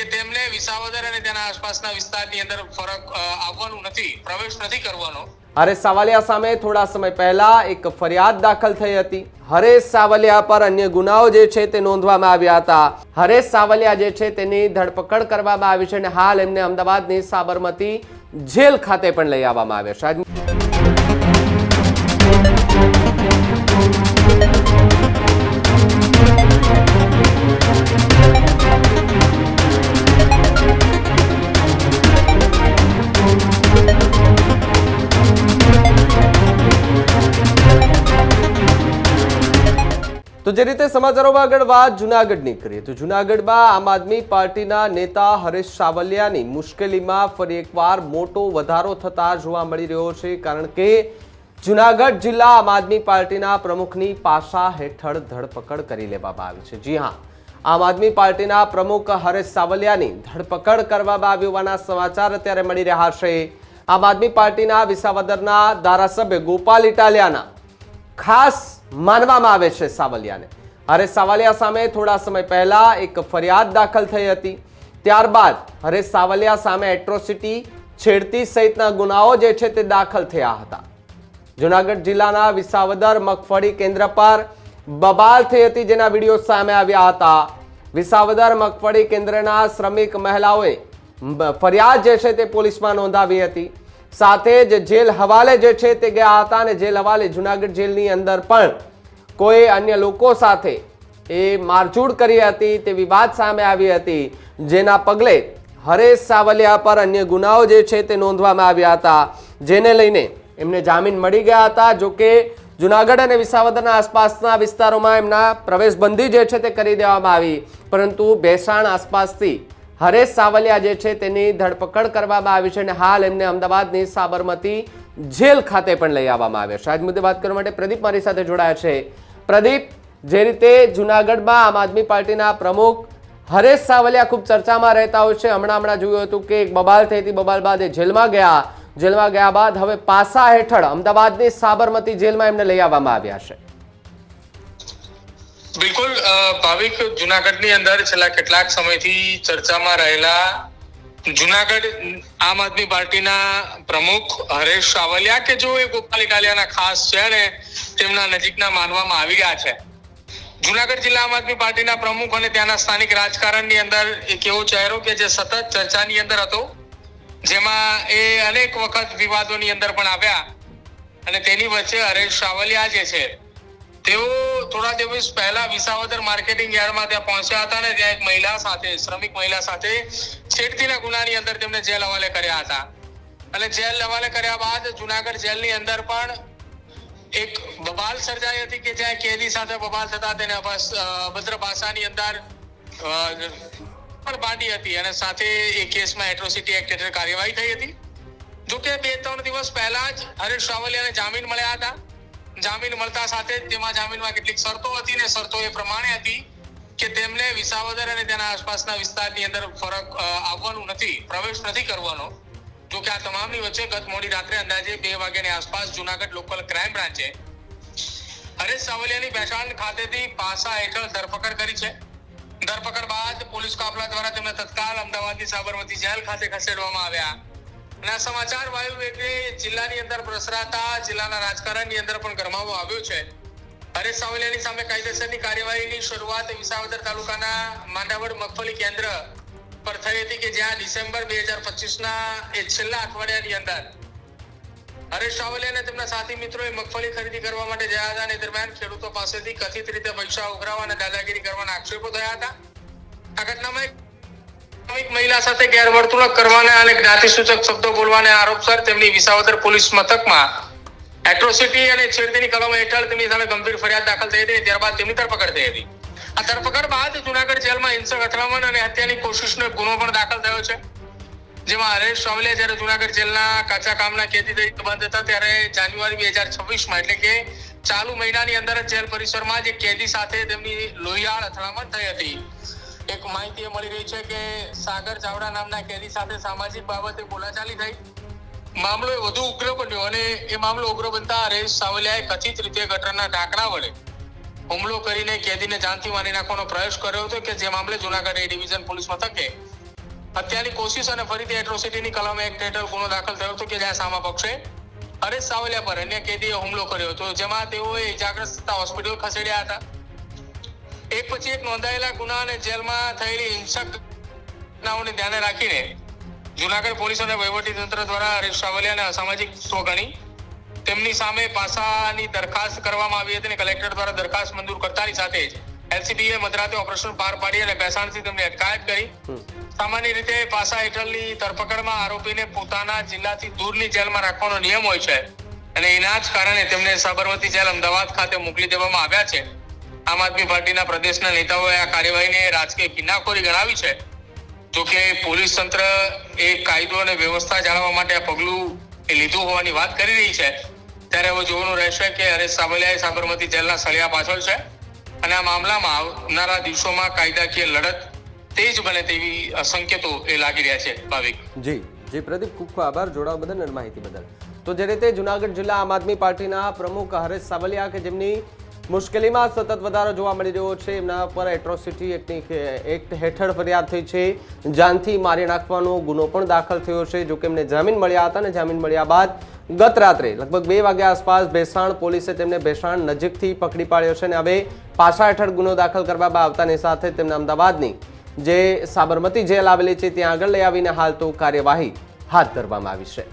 કે તેમને વિસાવદર અને તેના આસપાસના વિસ્તારની અંદર ફરક આવવાનું નથી, પ્રવેશ નથી કરવાનો. હરેશ સાવલિયા સામે થોડા સમય પહેલા એક ફરિયાદ દાખલ થઈ હતી. હરેશ સાવલિયા પર અન્ય ગુનાઓ જે છે તે નોંધવામાં આવ્યા હતા. હરેશ સાવલિયા જે છે તેની ધરપકડ કરવામાં આવી છે અને હાલ એમને અમદાવાદની સાબરમતી જેલ ખાતે પણ લઈ આવવામાં આવ્યા છે. તો જે રીતે સમાચારોમાં આગળ વાત જુનાગઢની કરીએ, તો જુનાગઢમાં આમ આદમી પાર્ટીના નેતા હરેશ સાવલિયાની મુશ્કેલીમાં ફરી એકવાર મોટો વધારો થતા જોવા મળી રહ્યો છે, કારણ કે જુનાગઢ જિલ્લા આમ આદમી પાર્ટીના પ્રમુખની પાસા હેઠળ ધરપકડ કરી લેવામાં આવી છે. જી હા, આમ આદમી પાર્ટીના પ્રમુખ હરેશ સાવલિયાની ધરપકડ કરવામાં આવી હોવાના સમાચાર અત્યારે મળી રહ્યા છે. આમ આદમી પાર્ટીના વિસાવદરના ધારાસભ્ય ગોપાલ ઇટાલિયાના ખાસ માનવામાં આવે છે સાવલિયાને. હરેશ સાવલિયા સામે થોડા સમય પહેલા એક ફરિયાદ દાખલ થઈ હતી. ત્યારબાદ હરેશ સાવલિયા સામે એટ્રોસિટી છેડતી સહિતના ગુનાઓ જે છે તે દાખલ થયા હતા. જુનાગઢ જિલ્લાના વિસાવદર મગફળી કેન્દ્ર પર બબાલ થઈ હતી જેના વીડિયો સામે આવ્યા હતા. વિસાવદર મગફળી કેન્દ્રના શ્રમિક મહિલાઓએ ફરિયાદ જે છે તે પોલીસમાં નોંધાવી હતી. સાથે જ જેલ હવાલે જે છે તે ગયા હતા અને જેલ હવાલે જુનાગઢ જેલની અંદર પણ કોઈ અન્ય લોકો સાથે એ મારઝૂડ કરી હતી તે વિવાદ સામે આવી હતી. જેના પગલે હરેશ સાવલિયા પર અન્ય ગુનાઓ જે છે તે નોંધવામાં આવ્યા હતા. જેને લઈને એમને જામીન મળી ગયા હતા. જોકે જુનાગઢ અને વિસાવદરના આસપાસના વિસ્તારોમાં એમના પ્રવેશબંધી જે છે તે કરી દેવામાં આવી. પરંતુ ભેસાણ આસપાસથી હરેશ સાવલિયા જે છે તેની ધરપકડ કરવામાં આવી છે અને હાલ એમને અમદાવાદની સાબરમતી જેલ ખાતે પણ લઈ આવવામાં આવ્યા છે. આજ મુદ્દે વાત કરવા માટે પ્રદીપ મારી સાથે જોડાયા છે. પ્રદીપ, જે રીતે જુનાગઢમાં આમ આદમી પાર્ટીના પ્રમુખ હરેશ સાવલિયા ખૂબ ચર્ચામાં રહેતા હોય છે, હમણાં હમણાં જોયું હતું કે એક બબાલ થઈ હતી, બબાલ બાદ એ જેલમાં ગયા. જેલમાં ગયા બાદ હવે પાસા હેઠળ અમદાવાદની સાબરમતી જેલમાં એમને લઈ આવવામાં આવ્યા છે. બિલકુલ ભાવિક જુનાગઢની અંદર છેલ્લા કેટલાક સમયથી ચર્ચામાં રહેલા જુનાગઢ આમ આદમી પાર્ટીના પ્રમુખ હરેશ સાવલિયા કે જો એ ગોપાલ ઇટાલિયાના ખાસ છે ને તેમના નજીકના માનવામાં આવી ગયા છે. જુનાગઢ જિલ્લા આમ આદમી પાર્ટીના પ્રમુખ અને ત્યાંના સ્થાનિક રાજકારણની અંદર એક એવો ચહેરો કે જે સતત ચર્ચાની અંદર હતો, જેમાં એ અનેક વખત વિવાદોની અંદર પણ આવ્યા અને તેની વચ્ચે હરેશ સાવલિયા જે છે તેઓ થોડા દિવસ પહેલા વિસાવદર માર્કેટિંગ યાર્ડમાં ત્યાં પહોંચ્યા હતા અને ત્યાં એક મહિલા સાથે, શ્રમિક મહિલા સાથે છેડતીના ગુનાની અંદર તેમને જેલ હવાલે કર્યા હતા. અને જેલ હવાલે કર્યા બાદ જુનાગઢ જેલની અંદર પણ એક બબાલ સર્જાઈ હતી કે જ્યાં કેદી સાથે બબાલ થતા તેને અભદ્ર ભાષાની અંદર પણ બાંધી હતી અને સાથે એ કેસમાં એટ્રોસિટી એક્ટ હેઠળ કાર્યવાહી થઈ હતી. જોકે બે ત્રણ દિવસ પહેલા જ હરેશ રાવલિયાને જામીન મળ્યા હતા. જામીન મળતા સાથે જ તેમાં જામીનમાં કેટલીક શરતો હતી ને શરતો એ પ્રમાણે હતી કે તેમને વિસાવદર અને તેના આસપાસના વિસ્તારની અંદર ફરક આવવાનું નથી, પ્રવેશ નથી કરવાનો. જો કે આ તમામની વચ્ચે ગત મોડી રાત્રે અંદાજે બે વાગ્યાની આસપાસ જુનાગઢ લોકલ ક્રાઇમ બ્રાન્ચે હરેશ સાવલિયાની બેસાણ ખાતેથી પાસા હેઠળ ધરપકડ કરી છે. ધરપકડ બાદ પોલીસ કાફલા દ્વારા તેમને તત્કાલ અમદાવાદની સાબરમતી જેલ ખાતે ખસેડવામાં આવ્યા. અને આ સમાચાર વાયુ એટલે જિલ્લાની અંદર પ્રસરાતા જિલ્લાના રાજકારણની અંદર પણ ગરમાવો આવ્યો છે. હરેશ સાવલિયાની સામે કાયદેસરની કાર્યવાહીની શરૂઆત વિસાવદર તાલુકાના માંડાવડ મગફળી કેન્દ્ર પર થઈ હતી કે જ્યાં ડિસેમ્બર બે હજાર પચીસના એ છેલ્લા અઠવાડિયાની અંદર હરેશ સાવલિયા અને તેમના સાથી મિત્રોએ મગફળી ખરીદી કરવા માટે ગયા હતા અને દરમિયાન ખેડૂતો પાસેથી કથિત રીતે પૈસા ઉઘરાવવા અને દાદાગીરી કરવાના આક્ષેપો થયા હતા. આ ઘટનામાં મહિલા સાથે ગેરવર્તણૂક કરવાના અને જ્ઞાતિસૂચક શબ્દો બોલવાના આરોપસર તેમની વિસાવદર પોલીસ મથકમાં. એટ્રોસિટી અને છેડતીની કલમ હેઠળ તેમની સામે ગંભીર ફરિયાદ દાખલ થઈ હતી. ત્યારબાદ તેમની ધરપકડ થઈ હતી. આ ધરપકડ બાદ જુનાગઢ જેલમાં હિંસક અથડામણ અને હત્યાની કોશિશનો ગુનો પણ દાખલ થયો છે. જેમાં હરેશ સાવલિયા જ્યારે જુનાગઢ જેલના કાચા કામના કેદી તરીકે બંધ હતા ત્યારે જાન્યુઆરી બે હજાર છવ્વીસમાં, એટલે કે ચાલુ મહિનાની અંદર જ જેલ પરિસરમાં જે કેદી સાથે તેમની લોહિયાળ અથડામણ થઈ હતી. એક માહિતી મળી રહી છે કે સાગર ચાવડા નામના કેદી સાથે સામાજિક બાબતે બોલાચાલી થઈ. મામલો વધુ ઉગ્ર બન્યો અને એ મામલો ઉગ્ર બનતા હરેશ સાવલિયાએ કથિત રીતે ગટરના ઢાંકણા વડે હુમલો કરીને કેદીને જાનથી મારી નાખવાનો પ્રયાસ કર્યો હતો કે જે મામલે જુનાગઢ એ ડિવિઝન પોલીસ મથકે હત્યાની કોશિશ અને ફરીથી એટ્રોસિટીની કલમ એક્ટ હેઠળ ગુનો દાખલ થયો હતો કે જ્યાં સામા પક્ષે હરેશ સાવલિયા પર અન્ય કેદીએ હુમલો કર્યો હતો, જેમાં તેઓએ ઇજાગ્રસ્ત હોસ્પિટલ ખસેડ્યા હતા. એક પછી એક નોંધાયેલા ગુના અને જેલમાં થયેલી હિંસક ઘટનાઓને ધ્યાને રાખીને જુનાગઢ પોલીસ અને વહીવટી તંત્ર દ્વારા હરીશ સાવલિયા અને અસામાજિક ગણી તેમની સામે પાસાની દરખાસ્ત કરવામાં આવી હતી અને કલેક્ટર દ્વારા દરખાસ્ત મંજૂર કરતાની સાથે જ એલસીબીએ મધરાતે ઓપરેશન પાર પાડી અને પેસાણથી તેમની અટકાયત કરી. સામાન્ય રીતે પાસા હેઠળની ધરપકડમાં આરોપીને પોતાના જિલ્લાથી દૂરની જેલમાં રાખવાનો નિયમ હોય છે અને એના જ કારણે તેમને સાબરમતી જેલ અમદાવાદ ખાતે મોકલી દેવામાં આવ્યા છે. આમ આદમી પાર્ટીના પ્રદેશના નેતાઓએ આ કાર્યવાહીને રાજકીય કિનાખોરી ગણાવી છે. જોકે પોલીસ તંત્ર એ કાયદો અને વ્યવસ્થા જાળવવા માટે આ પગલું લીધું હોવાની વાત કરી રહી છે. ત્યારે હવે જોવાનું રહેશે કે હરેશ સાબલિયા સાબરમતી જેલના સળિયા પાછળ છે અને આ મામલામાં આવનારા દિવસોમાં કાયદાકીય લડત તેજ બને તેવી સંકેતો એ લાગી રહ્યા છે. ભાવિક. જી જી પ્રદીપ, ખૂબ ખૂબ આભાર જોડાવા બદલ અને માહિતી બદલ. તો જે રીતે જુનાગઢ જિલ્લા આમ આદમી પાર્ટીના પ્રમુખ હરેશ સાવલિયા કે જેમની મુશ્કેલીમાં સતત વધારો જોવા મળી રહ્યો છે. એમના પર એટ્રોસિટી એક્ટની એક્ટ હેઠળ ફરિયાદ થઈ છે. જાનથી મારી નાખવાનો ગુનો પણ દાખલ થયો છે. જોકે એમને જામીન મળ્યા હતા અને જામીન મળ્યા બાદ ગત રાત્રે લગભગ બે વાગ્યા આસપાસ ભેસાણ પોલીસે તેમને ભેસાણ નજીકથી પકડી પાડ્યો છે અને હવે પાસા હેઠળ ગુનો દાખલ કરવામાં આવતાની સાથે તેમને અમદાવાદની જે સાબરમતી જેલ આવેલી છે, ત્યાં આગળ લઈ આવીને હાલ તો કાર્યવાહી હાથ ધરવામાં આવી છે.